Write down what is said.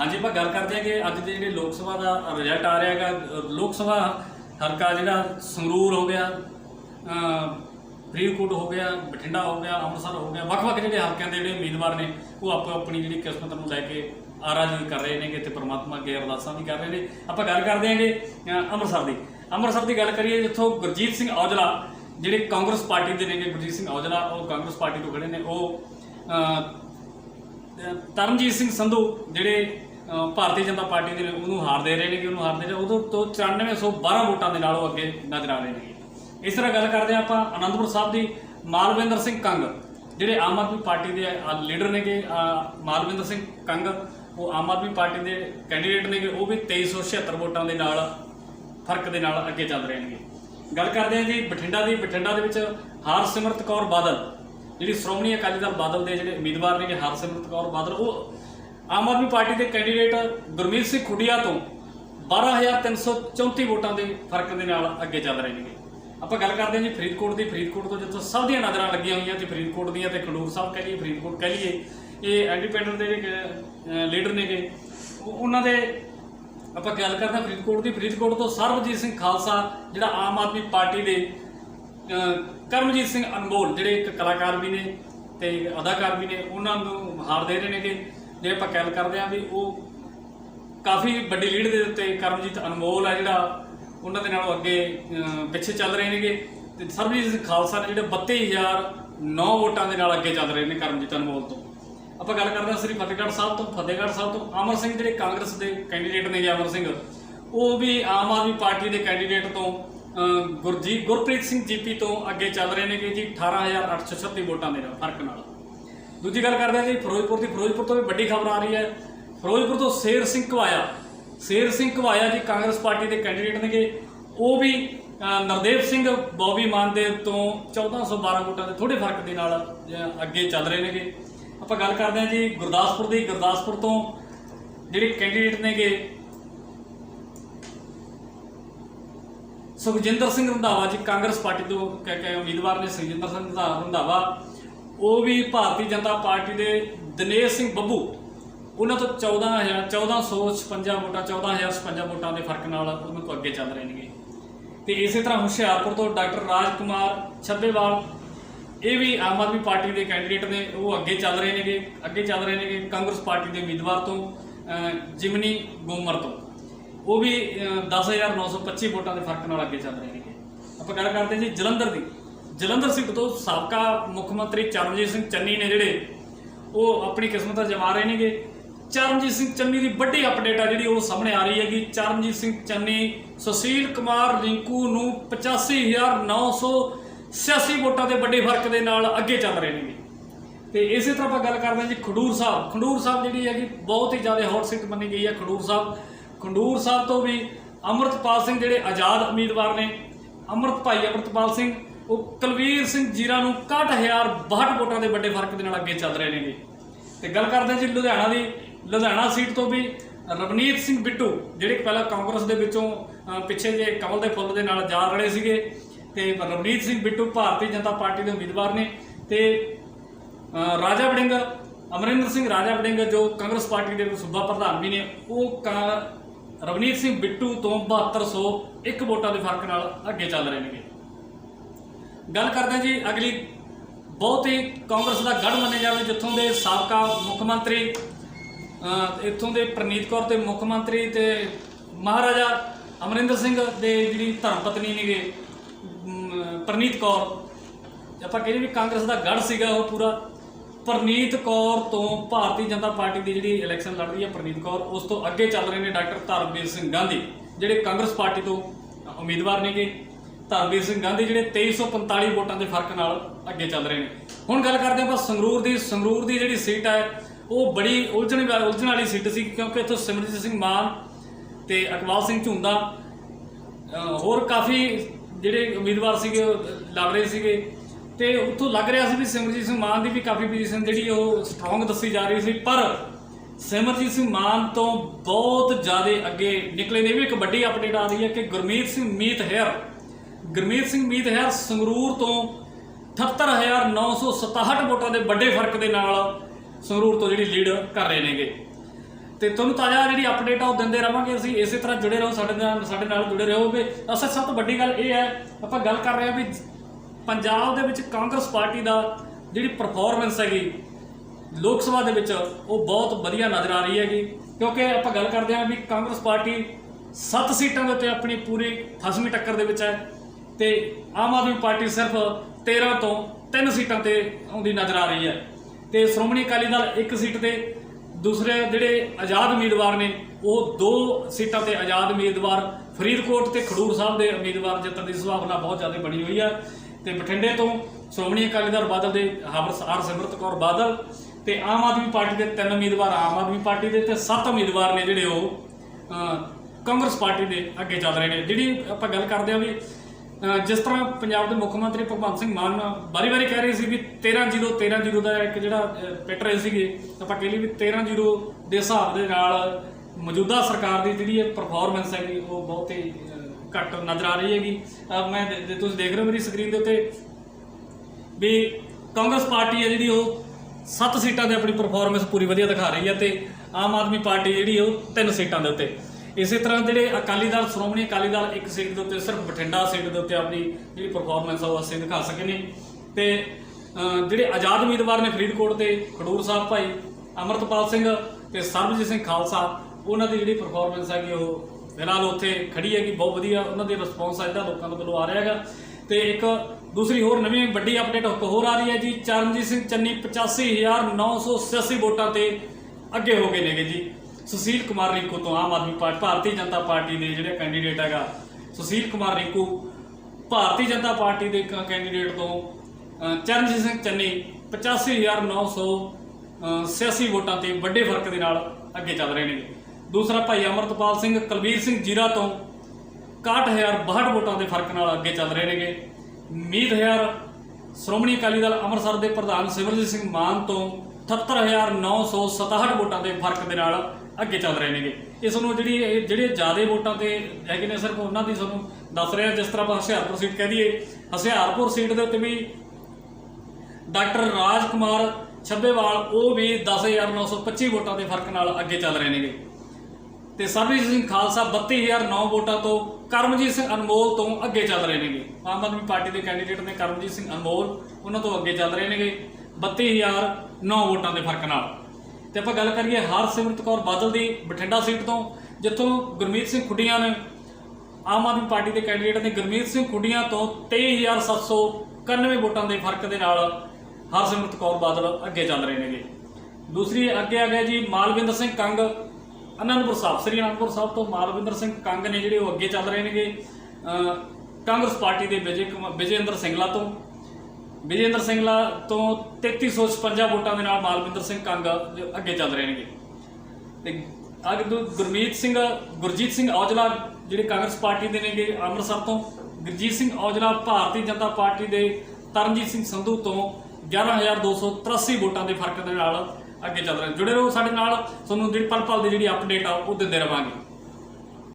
ਹਾਂਜੀ, ਆਪਾਂ ਗੱਲ ਕਰਦੇ ਹਾਂ ਕਿ ਅੱਜ ਦੇ ਜਿਹੜੇ ਲੋਕ ਸਭਾ ਦਾ ਰਿਜ਼ਲਟ ਆ ਰਿਹਾ ਹੈਗਾ, ਲੋਕ ਸਭਾ ਹਲਕਾ ਜਿਹੜਾ ਸੰਗਰੂਰ ਹੋ ਗਿਆ ਫਰੀਦਕੋਟ ਹੋ ਗਿਆ, ਬਠਿੰਡਾ ਹੋ ਗਿਆ, ਅੰਮ੍ਰਿਤਸਰ ਹੋ ਗਿਆ, ਵੱਖ-ਵੱਖ ਜਿਹੜੇ ਹਲਕਿਆਂ ਦੇ ਜਿਹੜੇ ਉਮੀਦਵਾਰ ਨੇ, ਉਹ ਆਪੋ ਆਪਣੀ ਜਿਹੜੀ ਕਿਸਮਤ ਨੂੰ ਲੈ ਕੇ ਆਰਾਜ਼ੀ ਕਰ ਰਹੇ ਨੇਗੇ ਤੇ ਪ੍ਰਮਾਤਮਾ ਅੱਗੇ ਅਰਦਾਸਾਂ ਵੀ ਕਰ ਰਹੇ ਨੇ। ਆਪਾਂ ਗੱਲ ਕਰਦੇ ਹਾਂਗੇ ਅਮ ਅੰਮ੍ਰਿਤਸਰ ਦੀ। ਅੰਮ੍ਰਿਤਸਰ ਦੀ ਗੱਲ ਕਰੀਏ, ਜਿੱਥੋਂ ਗੁਰਜੀਤ ਸਿੰਘ ਔਜਲਾ ਜਿਹੜੇ ਕਾਂਗਰਸ ਪਾਰਟੀ ਦੇ ਨੇਗੇ, ਗੁਰਜੀਤ ਸਿੰਘ ਔਜਲਾ, ਉਹ ਕਾਂਗਰਸ ਪਾਰਟੀ ਤੋਂ ਖੜੇ ਨੇ, ਉਹ ਤਰਨਜੀਤ ਸਿੰਘ ਸੰਧੂ ਜਿਹੜੇ ਭਾਰਤੀ ਜਨਤਾ ਪਾਰਟੀ ਦੇ ਨੇ ਉਹਨੂੰ ਹਾਰ ਦੇ ਰਹੇ ਨੇ ਕਿ ਉਹਨੂੰ ਹਾਰ ਦੇ ਰਹੇ ਉਦੋਂ ਤੋਂ 9412 ਵੋਟਾਂ ਦੇ ਨਾਲ ਉਹ ਅੱਗੇ ਨਜ਼ਰ ਆ ਰਹੇ ਨੇ। ਇਸ ਤਰ੍ਹਾਂ ਗੱਲ ਕਰਦੇ ਹਾਂ ਆਪਾਂ ਆਨੰਦਪੁਰ ਸਾਹਿਬ ਦੀ ਮਾਲਵਿੰਦਰ ਸਿੰਘ ਕੰਗ, ਜਿਹੜੇ ਆਮ ਆਦਮੀ ਪਾਰਟੀ ਦੇ ਲੀਡਰ ਨੇਗੇ ਮਾਲਵਿੰਦਰ ਸਿੰਘ ਕੰਗ। ਉਹ ਆਮ ਆਦਮੀ ਪਾਰਟੀ ਦੇ ਕੈਂਡੀਡੇਟ ਨੇਗੇ। ਉਹ ਵੀ 2376 ਵੋਟਾਂ ਦੇ ਨਾਲ, ਫ਼ਰਕ ਦੇ ਨਾਲ ਅੱਗੇ ਚੱਲ ਰਹੇ ਨੇਗੇ। ਗੱਲ ਕਰਦੇ ਹਾਂ ਜੀ ਬਠਿੰਡਾ ਦੀ। ਬਠਿੰਡਾ ਦੇ ਵਿੱਚ ਹਰਸਿਮਰਤ ਕੌਰ ਬਾਦਲ, ਜਿਹੜੀ ਸ਼੍ਰੋਮਣੀ ਅਕਾਲੀ ਦਲ ਬਾਦਲ ਦੇ ਜਿਹੜੇ ਉਮੀਦਵਾਰ ਨੇਗੇ, ਹਰਸਿਮਰਤ ਕੌਰ ਬਾਦਲ, ਉਹ ਆਮ ਆਦਮੀ ਪਾਰਟੀ ਦੇ ਕੈਂਡੀਡੇਟ ਗੁਰਮੀਤ ਸਿੰਘ ਖੁੱਡੀਆ ਤੋਂ 12334 ਵੋਟਾਂ ਦੇ ਫ਼ਰਕ ਦੇ ਨਾਲ ਅੱਗੇ ਚੱਲ ਰਹੇ ਨੇਗੇ। ਆਪਾਂ ਗੱਲ ਕਰਦੇ ਹਾਂ ਜੀ ਫਰੀਦਕੋਟ ਦੀ। ਫਰੀਦਕੋਟ ਤੋਂ ਜਿੱਥੋਂ ਸਭ ਦੀਆਂ ਨਜ਼ਰਾਂ ਲੱਗੀਆਂ ਹੋਈਆਂ ਤੇ ਫਰੀਦਕੋਟ ਦੀਆਂ ਤੇ ਖਡੂਰ ਸਾਹਿਬ ਕਹਿ ਲਈਏ, ਫਰੀਦਕੋਟ ਕਹਿ ਲਈਏ, ਇਹ ਇੰਡੀਪੈਂਡੈਂਟ ਦੇ ਲੀਡਰ ਨੇਗੇ। ਉਹਨਾਂ ਦੇ ਆਪਾਂ ਗੱਲ ਕਰਦੇ ਹਾਂ ਫਰੀਦਕੋਟ ਦੀ। ਫਰੀਦਕੋਟ ਤੋਂ ਸਰਬਜੀਤ ਸਿੰਘ ਖਾਲਸਾ, ਜਿਹੜਾ ਆਮ ਆਦਮੀ ਪਾਰਟੀ ਦੇ ਕਰਮਜੀਤ ਸਿੰਘ ਅਨਮੋਲ, ਜਿਹੜੇ ਇੱਕ ਕਲਾਕਾਰ ਵੀ ਨੇ ਤੇ ਅਦਾਕਾਰ ਵੀ ਨੇ, ਉਹਨਾਂ ਨੂੰ ਹਾਰ ਦੇ ਰਹੇ ਨੇਗੇ। ਜੇ ਆਪਾਂ ਗੱਲ ਕਰਦੇ ਹਾਂ ਵੀ ਉਹ ਕਾਫੀ ਵੱਡੀ ਲੀਡ ਦੇ ਉੱਤੇ ਕਰਮਜੀਤ ਅਨਮੋਲ ਆ ਜਿਹੜਾ ਉਹਨਾਂ ਦੇ ਨਾਲੋਂ ਅੱਗੇ ਪਿੱਛੇ ਚੱਲ ਰਹੇ ਨੇਗੇ। ਤੇ ਸਰਬਜੀਤ ਸਿੰਘ ਖਾਲਸਾ ਨੇ ਜਿਹੜੇ 32009 ਵੋਟਾਂ ਦੇ ਨਾਲ ਅੱਗੇ ਚੱਲ ਰਹੇ ਨੇ ਕਰਮਜੀਤ ਅਨਮੋਲ ਤੋਂ। ਆਪਾਂ ਗੱਲ ਕਰਦੇ ਹਾਂ ਸ੍ਰੀ ਫਤਿਹਗੜ੍ਹ ਸਾਹਿਬ ਤੋਂ। ਫਤਿਹਗੜ੍ਹ ਸਾਹਿਬ ਤੋਂ ਅਮਰ ਸਿੰਘ ਜਿਹੜੇ ਕਾਂਗਰਸ ਦੇ ਕੈਂਡੀਡੇਟ ਨੇ ਜੀ ਅਮਰ ਸਿੰਘ ਉਹ ਵੀ ਆਮ ਆਦਮੀ ਪਾਰਟੀ ਦੇ ਕੈਂਡੀਡੇਟ ਤੋਂ ਅਹ, ਗੁਰਜੀਤ ਗੁਰਪ੍ਰੀਤ ਸਿੰਘ ਜੀਪੀ ਤੋਂ ਅੱਗੇ ਚੱਲ ਰਹੇ ਨੇਗੇ ਜੀ। 18836 ਵੋਟਾਂ ਦੇ ਨਾਲ ਫ਼ਰਕ ਨਾਲ। ਦੂਜੀ ਗੱਲ ਕਰਦੇ ਹਾਂ ਜੀ, ਫਿਰੋਜ਼ਪੁਰ ਦੀ, ਫਿਰੋਜ਼ਪੁਰ ਤੋਂ ਵੀ ਵੱਡੀ ਖਬਰ ਆ ਰਹੀ ਹੈ। ਫਿਰੋਜ਼ਪੁਰ ਤੋਂ ਸ਼ੇਰ ਸਿੰਘ ਘਵਾਇਆ। ਸ਼ੇਰ ਸਿੰਘ ਘਵਾਇਆ ਜੀ ਕਾਂਗਰਸ ਪਾਰਟੀ ਦੇ ਕੈਂਡੀਡੇਟ ਨੇਗੇ। ਉਹ ਵੀ ਨਰਦੇਵ ਸਿੰਘ ਬੌਬੀ ਮਾਨ ਦੇ ਤੋਂ 1412 ਵੋਟਾਂ ਦੇ ਥੋੜੇ ਫ਼ਰਕ ਦੇ ਨਾਲ ਅੱਗੇ ਚੱਲ ਰਹੇ ਨੇਗੇ। ਆਪਾਂ ਗੱਲ ਕਰਦੇ ਹਾਂ ਜੀ ਗੁਰਦਾਸਪੁਰ ਦੀ। ਗੁਰਦਾਸਪੁਰ ਤੋਂ ਜਿਹੜੇ ਕੈਂਡੀਡੇਟ ਨੇਗੇ, ਸੁਖਜਿੰਦਰ ਸਿੰਘ ਰੰਧਾਵਾ ਜੀ ਕਾਂਗਰਸ ਪਾਰਟੀ ਤੋਂ ਕਹਿ ਕੇ ਉਮੀਦਵਾਰ ਨੇ, ਸੁਖਜਿੰਦਰ ਸਿੰਘ ਰੰਧਾ- ਰੰਧਾਵਾ। ਉਹ ਵੀ ਭਾਰਤੀ ਜਨਤਾ ਪਾਰਟੀ ਦੇ ਦਿਨੇਸ਼ ਸਿੰਘ ਬੱਬੂ। ਉਹਨਾਂ ਤੋਂ 14000 1456 ਵੋਟਾਂ 14056 ਵੋਟਾਂ ਦੇ ਫ਼ਰਕ ਨਾਲ ਉਹਨਾਂ ਤੋਂ ਅੱਗੇ ਚੱਲ ਰਹੇ ਨੇਗੇ। ਤੇ ਇਸੇ ਤਰ੍ਹਾਂ ਹੁਸ਼ਿਆਰਪੁਰ ਤੋਂ ਡਾਕਟਰ ਰਾਜਕੁਮਾਰ ਛੱਬੇਵਾਲ ਇਹ ਵੀ ਆਮ ਆਦਮੀ ਪਾਰਟੀ ਦੇ ਕੈਂਡੀਡੇਟ ਨੇ ਉਹ ਅੱਗੇ ਚੱਲ ਰਹੇ ਨੇਗੇ ਅੱਗੇ ਚੱਲ ਰਹੇ ਨੇਗੇ ਕਾਂਗਰਸ ਪਾਰਟੀ ਦੇ ਉਮੀਦਵਾਰ ਤੋਂ ਜਿਮਨੀ ਗੋਮਰ ਤੋਂ। ਉਹ ਵੀ ਅਹ, 10925 ਵੋਟਾਂ ਦੇ ਫ਼ਰਕ ਨਾਲ ਅੱਗੇ ਚੱਲ ਰਹੇ ਨੇਗੇ। ਆਪਾਂ ਗੱਲ ਕਰਦੇ ਹਾਂ ਜੀ ਜਲੰਧਰ ਦੀ। ਜਲੰਧਰ ਸੀਟ ਤੋਂ ਸਾਬਕਾ ਮੁੱਖ ਮੰਤਰੀ ਚਰਨਜੀਤ ਸਿੰਘ ਚੰਨੀ ਨੇ ਜਿਹੜੇ ਉਹ ਆਪਣੀ ਕਿਸਮਤ ਜਮਾ ਰਹੇ ਨੇਗੇ ਚਰਨਜੀਤ ਸਿੰਘ ਚੰਨੀ ਦੀ ਵੱਡੀ ਅਪਡੇਟ ਆ ਜਿਹੜੀ ਉਹ ਸਾਹਮਣੇ ਆ ਰਹੀ ਹੈਗੀ। ਚਰਨਜੀਤ ਸਿੰਘ ਚੰਨੀ, ਸੁਸ਼ੀਲ ਕੁਮਾਰ, ਰਿੰਕੂ ਨੂੰ 85986 ਵੋਟਾਂ ਦੇ ਵੱਡੇ ਫ਼ਰਕ ਦੇ ਨਾਲ ਅੱਗੇ ਚੱਲ ਰਹੇ ਨੇਗੇ ਤੇ ਇਸੇ ਤਰ੍ਹਾਂ ਆਪਾਂ ਗੱਲ ਕਰਦੇ ਹਾਂ ਜੀ ਖਡੂਰ ਸਾਹਿਬ। ਖਡੂਰ ਸਾਹਿਬ ਜਿਹੜੀ ਹੈਗੀ ਬਹੁਤ ਹੀ ਜ਼ਿਆਦਾ ਹੌਟ ਸੀਟ ਮੰਨੀ ਗਈ ਹੈ ਖਡੂਰ ਸਾਹਿਬ। ਖਡੂਰ ਸਾਹਿਬ ਤੋਂ ਵੀ ਅਮਰਤਪਾਲ ਸਿੰਘ ਜਿਹੜੇ ਆਜ਼ਾਦ ਉਮੀਦਵਾਰ ਨੇ, ਅਮਰਤ ਭਾਈ ਅਮਰਤਪਾਲ ਸਿੰਘ ਉਹ ਕੁਲਵੀਰ ਸਿੰਘ ਜੀਰਾ ਨੂੰ 61062 ਵੋਟਾਂ ਦੇ ਵੱਡੇ ਫ਼ਰਕ ਦੇ ਨਾਲ ਅੱਗੇ ਚੱਲ ਰਹੇ ਨੇਗੇ। ਤੇ ਗੱਲ ਕਰਦੇ ਹਾਂ ਜੀ ਲੁਧਿਆਣਾ ਦੀ। ਲੁਧਿਆਣਾ ਸੀਟ ਤੋਂ ਵੀ ਰਵਨੀਤ ਸਿੰਘ ਬਿੱਟੂ, ਜਿਹੜੇ ਪਹਿਲਾਂ ਕਾਂਗਰਸ ਦੇ ਵਿੱਚੋਂ ਪਿੱਛੇ ਜੇ ਕਮਲ ਦੇ ਫੁੱਲ ਦੇ ਨਾਲ ਜਾ ਰਹੇ ਸੀਗੇ, ਤੇ ਰਵਨੀਤ ਸਿੰਘ ਬਿੱਟੂ ਭਾਰਤੀ ਜਨਤਾ ਪਾਰਟੀ ਦੇ ਉਮੀਦਵਾਰ ਨੇ ਤੇ ਰਾਜਾ ਵੜਿੰਗ, ਅਮਰਿੰਦਰ ਸਿੰਘ ਰਾਜਾ ਵੜਿੰਗ ਜੋ ਕਾਂਗਰਸ ਪਾਰਟੀ ਦੇ ਸੂਬਾ ਪ੍ਰਧਾਨ ਵੀ ਨੇ, ਉਹ ਕਾ- ਰਵਨੀਤ ਸਿੰਘ ਬਿੱਟੂ ਤੋਂ 7201 ਵੋਟਾਂ ਦੇ ਫ਼ਰਕ ਨਾਲ ਅੱਗੇ ਚੱਲ ਰਹੇ ਨੇਗੇ। ਗੱਲ ਕਰਦੇ ਹਾਂ ਜੀ ਅਗਲੀ ਬਹੁਤ ਹੀ ਕਾਂਗਰਸ ਦਾ ਗੜ ਮੰਨੇ ਜਾਵੇ ਜਿੱਥੋਂ ਦੇ ਸਾਬਕਾ ਮੁੱਖ ਮੰਤਰੀ ਇੱਥੋਂ ਦੇ ਪ੍ਰਨੀਤ ਕੌਰ ਤੇ ਮੁੱਖ ਮੰਤਰੀ ਤੇ ਮਹਾਰਾਜਾ ਅਮਰਿੰਦਰ ਸਿੰਘ ਦੇ ਜਿਹੜੀ ਧਰਮ ਪਤਨੀ ਨੇਗੇ ਅਮ, ਪ੍ਰਨੀਤ ਕੌਰ। ਆਪਾਂ ਕਹਿੰਦੇ ਵੀ ਕਾਂਗਰਸ ਦਾ ਗੜ ਸੀਗਾ ਉਹ ਪੂਰਾ। ਪ੍ਰਨੀਤ ਕੌਰ ਤੋਂ ਭਾਰਤੀ ਜਨਤਾ ਪਾਰਟੀ ਦੀ ਜਿਹੜੀ ਇਲੈਕਸ਼ਨ ਲੜ ਰਹੀ ਹੈ ਪ੍ਰਨੀਤ ਕੌਰ ਉਸ ਤੋਂ ਅੱਗੇ ਚੱਲ ਰਹੇ ਨੇ ਡਾਕਟਰ ਧਰਮਵੀਰ ਸਿੰਘ ਗਾਂਧੀ ਜਿਹੜੇ ਕਾਂਗਰਸ ਪਾਰਟੀ ਤੋਂ ਉਮੀਦਵਾਰ ਨੇਗੇ। ਧਰਮਵੀਰ ਸਿੰਘ ਗਾਂਧੀ, ਜਿਹੜੇ 2345 ਵੋਟਾਂ ਦੇ ਫ਼ਰਕ ਨਾਲ ਅੱਗੇ ਚੱਲ ਰਹੇ ਨੇ। ਹੁਣ ਗੱਲ ਕਰਦੇ ਆਪਾਂ ਸੰਗਰੂਰ ਦੀ ਸੰਗਰੂਰ ਦੀ ਜਿਹੜੀ ਸੀਟ ਹੈ, ਉਹ ਬੜੀ ਉਲਝਣ ਵਾ- ਉਲਝਣ ਵਾਲੀ ਸੀਟ ਸੀ, ਕਿਉਂਕਿ ਇੱਥੋਂ ਸਿਮਰਜੀਤ ਸਿੰਘ ਮਾਨ ਤੇ ਅਕਵਾਲ ਸਿੰਘ ਝੁੰਦਾ ਹੋਰ ਕਾਫੀ ਜਿਹੜੇ ਉਮੀਦਵਾਰ ਸੀਗੇ, ਉਹ ਲੱਗ ਰਹੇ ਸੀਗੇ। ਤੇ ਉੱਥੋਂ ਲੱਗ ਰਿਹਾ ਸੀ ਵੀ ਸਿਮਰਜੀਤ ਸਿੰਘ ਮਾਨ ਦੀ ਵੀ ਕਾਫੀ ਪੋਜੀਸ਼ਨ ਜਿਹੜੀ ਉਹ ਸਟਰੋਂਗ ਦੱਸੀ ਜਾ ਰਹੀ ਸੀ, ਪਰ ਸਿਮਰਜੀਤ ਸਿੰਘ ਮਾਨ ਤੋਂ ਬਹੁਤ ਜ਼ਿਆਦਾ ਅੱਗੇ ਨਿਕਲੇ ਨੇ। ਇਹ ਵੀ ਇੱਕ ਵੱਡੀ ਅਪਡੇਟ ਆ ਰਹੀ ਹੈ ਕਿ ਗੁਰਮੀਤ ਸਿੰਘ ਮੀਤ ਹੈਰ ਗੁਰਮੀਤ ਸਿੰਘ ਮੀਤ ਹੈਰ ਸੰਗਰੂਰ ਤੋਂ 78967 ਵੋਟਾਂ ਦੇ ਵੱਡੇ ਫ਼ਰਕ ਦੇ ਨਾਲ ਸੰਗਰੂਰ ਤੋਂ ਜਿਹੜੀ ਲੀਡ ਕਰ ਰਹੇ ਨੇਗੇ। ਤੇ ਤੁਹਾਨੂੰ ਤਾਜ਼ਾ ਜਿਹੜੀ ਅਪਡੇਟ ਆ ਉਹ ਦਿੰਦੇ ਰਵਾਂਗੇ ਅਸੀਂ। ਇਸੇ ਤਰ੍ਹਾਂ ਜੁੜੇ ਰਹੋ, ਸਾਡੇ ਨਾਲ ਸਾਡੇ ਨਾਲ ਜੁੜੇ ਰਹੋਗੇ। ਅਸਲ ਸਭ ਤੋਂ ਵੱਡੀ ਗੱਲ ਇਹ ਹੈ, ਆਪਾਂ ਗੱਲ ਕਰ ਰਹੇ ਹਾਂ ਵੀ ਪੰਜਾਬ ਦੇ ਵਿੱਚ ਕਾਂਗਰਸ ਪਾਰਟੀ ਦਾ ਜਿਹੜੀ ਪਰਫਾਰਮੈਂਸ ਹੈਗੀ, ਲੋਕ ਸਭਾ ਦੇ ਵਿੱਚ ਉਹ ਬਹੁਤ ਵਧੀਆ ਨਜ਼ਰ ਆ ਰਹੀ ਹੈਗੀ। ਕਿਉਂਕਿ ਆਪਾਂ ਗੱਲ ਕਰਦੇ ਹਾਂ ਵੀ ਕਾਂਗਰਸ ਪਾਰਟੀ 7 ਸੀਟਾਂ ਦੇ ਉੱਤੇ ਆਪਣੀ ਪੂਰੀ ਫਸਮੀ ਟੱਕਰ ਦੇ ਵਿੱਚ ਹੈ। ਤੇ ਆਮ ਆਦਮੀ ਪਾਰਟੀ ਸਿਰਫ 13 ਤੋਂ 3 ਸੀਟਾਂ ਤੇ ਆਉਂਦੀ ਨਜ਼ਰ ਆ ਰਹੀ ਹੈ। ਤੇ ਸ਼੍ਰੋਮਣੀ ਅਕਾਲੀ ਦਲ ਇੱਕ ਸੀਟ ਤੇ, ਦੂਸਰੇ ਜਿਹੜੇ ਆਜ਼ਾਦ ਉਮੀਦਵਾਰ ਨੇ, ਉਹ ਦੋ ਸੀਟਾਂ ਤੇ ਆਜ਼ਾਦ ਉਮੀਦਵਾਰ ਫਰੀਦਕੋਟ ਤੇ ਖਡੂਰ ਸਾਹਿਬ ਦੇ ਉਮੀਦਵਾਰ ਜਿੱਤਣ ਦੀ ਸੰਭਾਵਨਾ ਬਹੁਤ ਜ਼ਿਆਦਾ ਬਣੀ ਹੋਈ ਹੈ ਤੇ ਬਠਿੰਡੇ ਤੋਂ ਸ਼੍ਰੋਮਣੀ ਅਕਾਲੀ ਦਲ ਬਾਦਲ ਦੇ ਹਰਸ ਹਰਸਿਮਰਤ ਕੌਰ ਬਾਦਲ ਤੇ ਆਮ ਆਦਮੀ ਪਾਰਟੀ ਦੇ ਤਿੰਨ ਉਮੀਦਵਾਰ ਆਮ ਆਦਮੀ ਪਾਰਟੀ ਦੇ ਤੇ ਸੱਤ ਉਮੀਦਵਾਰ ਨੇ ਜਿਹੜੇ ਉਹ ਕਾਂਗਰਸ ਪਾਰਟੀ ਦੇ ਅੱਗੇ ਚੱਲ ਰਹੇ ਨੇ। ਜਿਹੜੀ ਆਪਾਂ ਗੱਲ ਕਰਦੇ ਆ ਵੀ ਜਿਸ ਤਰ੍ਹਾਂ ਪੰਜਾਬ ਦੇ ਮੁੱਖ ਮੰਤਰੀ ਭਗਵੰਤ ਸਿੰਘ ਮਾਨ ਬਾਰੀ-ਬਾਰੀ ਕਹਿ ਰਹੇ ਸੀ ਵੀ 13-0 13-0 ਦਾ ਇੱਕ ਜਿਹੜਾ ਪਿੱਟ ਰਹੇ ਸੀਗੇ, ਆਪਾਂ ਕਹਿ ਲਈ ਵੀ 13-0 ਦੇ ਹਿਸਾਬ ਦੇ ਨਾਲ ਮੌਜੂਦਾ ਸਰਕਾਰ ਦੀ ਜਿਹੜੀ ਇਹ ਪਰਫਾਰਮੈਂਸ ਹੈਗੀ, ਉਹ ਬਹੁਤ ਹੀ ਘੱਟ ਨਜ਼ਰ ਆ ਰਹੀ ਹੈਗੀ। ਮੈਂ ਤੁਸੀਂ ਦੇਖ ਰਹੇ ਹੋ ਮੇਰੀ ਸਕਰੀਨ ਦੇ ਉੱਤੇ ਵੀ ਕਾਂਗਰਸ ਪਾਰਟੀ ਹੈ ਜਿਹੜੀ ਉਹ 7 ਸੀਟਾਂ ਤੇ ਆਪਣੀ ਪਰਫਾਰਮੈਂਸ ਪੂਰੀ ਵਧੀਆ ਦਿਖਾ ਰਹੀ ਹੈ ਤੇ ਆਮ ਆਦਮੀ ਪਾਰਟੀ ਜਿਹੜੀ ਉਹ 3 ਸੀਟਾਂ ਦੇ ਉੱਤੇ। ਇਸੇ ਤਰ੍ਹਾਂ ਜਿਹੜੇ ਅਕਾਲੀ ਦਲ, ਸ਼੍ਰੋਮਣੀ ਅਕਾਲੀ ਦਲ ਇੱਕ ਸੀਟ ਦੇ ਉੱਤੇ, ਸਿਰਫ ਬਠਿੰਡਾ ਸੀਟ ਦੇ ਉੱਤੇ ਆਪਣੀ ਜਿਹੜੀ ਪਰਫਾਰਮੈਂਸ ਆ ਉਹ ਅਸੀਂ ਦਿਖਾ ਸਕੇ ਨੇ। ਤੇ ਜਿਹੜੇ ਆਜ਼ਾਦ ਉਮੀਦਵਾਰ ਨੇ ਫਰੀਦਕੋਟ ਤੇ, ਖਡੂਰ ਸਾਹਿਬ ਭਾਈ, ਅਮਰਤਪਾਲ ਸਿੰਘ ਤੇ ਸਰਬਜੀਤ ਸਿੰਘ ਖਾਲਸਾ, ਉਹਨਾਂ ਦੀ ਜਿਹੜੀ ਪਰਫਾਰਮੈਂਸ ਹੈਗੀ ਉਹ ਫਿਲਹਾਲ ਉੱਥੇ ਖੜੀ ਹੈਗੀ, ਬਹੁਤ ਵਧੀਆ ਉਹਨਾਂ ਦੇ ਰਿਸਪੌਂਸ ਆ ਜਿਹੜਾ ਲੋਕਾਂ ਦੇ ਵੱਲੋਂ ਆ ਰਿਹਾ ਹੈਗਾ। ਤੇ ਇੱਕ ਦੂਸਰੀ ਹੋਰ ਨਵੀਂ ਵੱਡੀ ਅਪਡੇਟ ਹੋਰ ਆ ਰਹੀ ਹੈ ਜੀ, ਚਰਨਜੀਤ ਸਿੰਘ ਚੰਨੀ 85986 ਵੋਟਾਂ ਤੇ ਅੱਗੇ ਹੋ ਗਏ ਨੇਗੇ ਜੀ। ਸੁਸ਼ੀਲ ਕੁਮਾਰ ਰਿੰਕੂ ਤੋਂ ਆਮ ਆਦਮੀ ਪਾਰਟੀ ਭਾਰਤੀ ਜਨਤਾ ਪਾਰਟੀ ਦੇ ਜਿਹੜੇ ਕੈਂਡੀਡੇਟ ਹੈਗਾ, ਸੁਸ਼ੀਲ ਕੁਮਾਰ ਰਿੰਕੂ ਭਾਰਤੀ ਜਨਤਾ ਪਾਰਟੀ ਦੇ ਕੈਂਡੀਡੇਟ ਤੋਂ ਚਰਨਜੀਤ ਸਿੰਘ ਚੰਨੀ 85986 ਵੋਟਾਂ ਤੇ ਵੱਡੇ ਫ਼ਰਕ ਦੇ ਨਾਲ ਅੱਗੇ ਚੱਲ ਰਹੇ ਨੇ। ਦੂਸਰਾ ਭਾਈ ਅਮਰਤਪਾਲ ਸਿੰਘ, ਕੁਲਬੀਰ ਸਿੰਘ ਜੀਰਾ ਤੋਂ 61062 ਵੋਟਾਂ ਦੇ ਫ਼ਰਕ ਨਾਲ ਅੱਗੇ ਚੱਲ ਰਹੇ ਨੇਗੇ। ਮੀਤ ਹਜ਼ਾਰ, ਸ਼੍ਰੋਮਣੀ ਅਕਾਲੀ ਦਲ ਅੰਮ੍ਰਿਤਸਰ ਦੇ ਪ੍ਰਧਾਨ ਸਿਮਰਜੀਤ ਸਿੰਘ ਮਾਨ ਤੋਂ 78967 ਵੋਟਾਂ ਦੇ ਫ਼ਰਕ ਦੇ ਨਾਲ ਅੱਗੇ ਚੱਲ ਰਹੇ ਨੇਗੇ। ਇਸ ਨੂੰ ਜਿਹੜੀ ਇਹ- ਜਿਹੜੇ ਜ਼ਿਆਦਾ ਵੋਟਾਂ ਤੇ ਹੈਗੇ ਨੇ, ਸਿਰਫ ਉਹਨਾਂ ਦੀ ਤੁਹਾਨੂੰ ਦੱਸ ਰਿਹਾ ਜਿਸ ਤਰ੍ਹਾਂ ਆਪਾਂ ਹੁਸ਼ਿਆਰਪੁਰ ਸੀਟ ਕਹਿ ਦਈਏ। ਹੁਸ਼ਿਆਰਪੁਰ ਸੀਟ ਦੇ ਉੱਤੇ ਵੀ ਡਾਕਟਰ ਰਾਜ ਕੁਮਾਰ ਛੱਬੇਵਾਲ, ਉਹ ਵੀ 10925 ਵੋਟਾਂ ਦੇ ਫ਼ਰਕ ਨਾਲ ਅੱਗੇ ਚੱਲ ਰਹੇ ਨੇਗੇ। ਤੇ ਸਰਬਜੀਤ ਸਿੰਘ ਖਾਲਸਾ 32009 ਵੋਟਾਂ ਤੋਂ ਕਰਮਜੀਤ ਸਿੰਘ ਅਨਮੋਲ ਤੋਂ ਅੱਗੇ ਚੱਲ ਰਹੇ ਨੇਗੇ। ਆਮ ਆਦਮੀ ਪਾਰਟੀ ਦੇ ਕੈਂਡੀਡੇਟ ਨੇ ਕਰਮਜੀਤ ਸਿੰਘ ਅਨਮੋਲ, ਉਹਨਾਂ ਤੋਂ ਅੱਗੇ ਚੱਲ ਰਹੇ ਨੇਗੇ। 32009 ਵੋਟਾਂ ਦੇ ਫ਼ਰਕ ਨਾਲ। ਤੇ ਆਪਾਂ ਗੱਲ ਕਰੀਏ ਹਰਸਿਮਰਤ ਕੌਰ ਬਾਦਲ ਦੀ ਬਠਿੰਡਾ ਸੀਟ ਤੋਂ, ਜਿੱਥੋਂ ਗੁਰਮੀਤ ਸਿੰਘ ਖੁੱਡੀਆਂ ਨੇ ਆਮ ਆਦਮੀ ਪਾਰਟੀ ਦੇ ਕੈਂਡੀਡੇਟ ਨੇ ਗੁਰਮੀਤ ਸਿੰਘ ਖੁੱਡੀਆਂ ਤੋਂ 23791 ਵੋਟਾਂ ਦੇ ਫ਼ਰਕ ਦੇ ਨਾਲ ਹਰਸਿਮਰਤ ਕੌਰ ਬਾਦਲ ਅੱਗੇ ਚੱਲ ਰਹੇ ਨੇਗੇ। ਦੂਸਰੀ ਅੱਗੇ ਆ ਗਿਆ ਜੀ ਮਾਲਵਿੰਦਰ ਸਿੰਘ ਕੰਗ, ਅਨੰਦਪੁਰ ਸਾਹਿਬ, ਸ੍ਰੀ ਅਨੰਦਪੁਰ ਸਾਹਿਬ ਤੋਂ ਮਾਲਵਿੰਦਰ ਸਿੰਘ ਕੰਗ ਨੇ ਜਿਹੜੇ ਉਹ ਅੱਗੇ ਚੱਲ ਰਹੇ ਨੇਗੇ। ਕਾਂਗਰਸ ਪਾਰਟੀ ਦੇ ਵਿਜੇ ਕੁਮਾ- ਵਿਜੇਂਦਰ ਸਿੰਗਲਾ ਤੋਂ ਵਿਜੇਂਦਰ ਸਿੰਗਲਾ ਤੋਂ 3356 ਵੋਟਾਂ ਦੇ ਨਾਲ ਮਾਲਵਿੰਦਰ ਸਿੰਘ ਕੰਗ ਅੱਗੇ ਚੱਲ ਰਹੇ ਨੇਗੇ ਤੇ ਅੱਗੇ ਗੁਰਮੀਤ ਸਿੰਘ, ਗੁਰਜੀਤ ਸਿੰਘ ਔਜਲਾ ਜਿਹੜੇ ਕਾਂਗਰਸ ਪਾਰਟੀ ਦੇ ਨੇਗੇ ਅੰਮ੍ਰਿਤਸਰ ਤੋਂ, ਗੁਰਜੀਤ ਸਿੰਘ ਔਜਲਾ ਭਾਰਤੀ ਜਨਤਾ ਪਾਰਟੀ ਦੇ ਤਰਨਜੀਤ ਸਿੰਘ ਸੰਧੂ ਤੋਂ 11283 ਵੋਟਾਂ ਦੇ ਫ਼ਰਕ ਦੇ ਨਾਲ ਅੱਗੇ ਚੱਲ ਰਹੇ ਨੇ। ਜੁੜੇ ਰਹੋ ਸਾਡੇ ਨਾਲ, ਤੁਹਾਨੂੰ ਜਿਹੜੀ ਪਲ ਪਲ ਦੀ ਜਿਹੜੀ ਅਪਡੇਟ ਆ, ਉਹ ਦਿੰਦੇ ਰਵਾਂਗੇ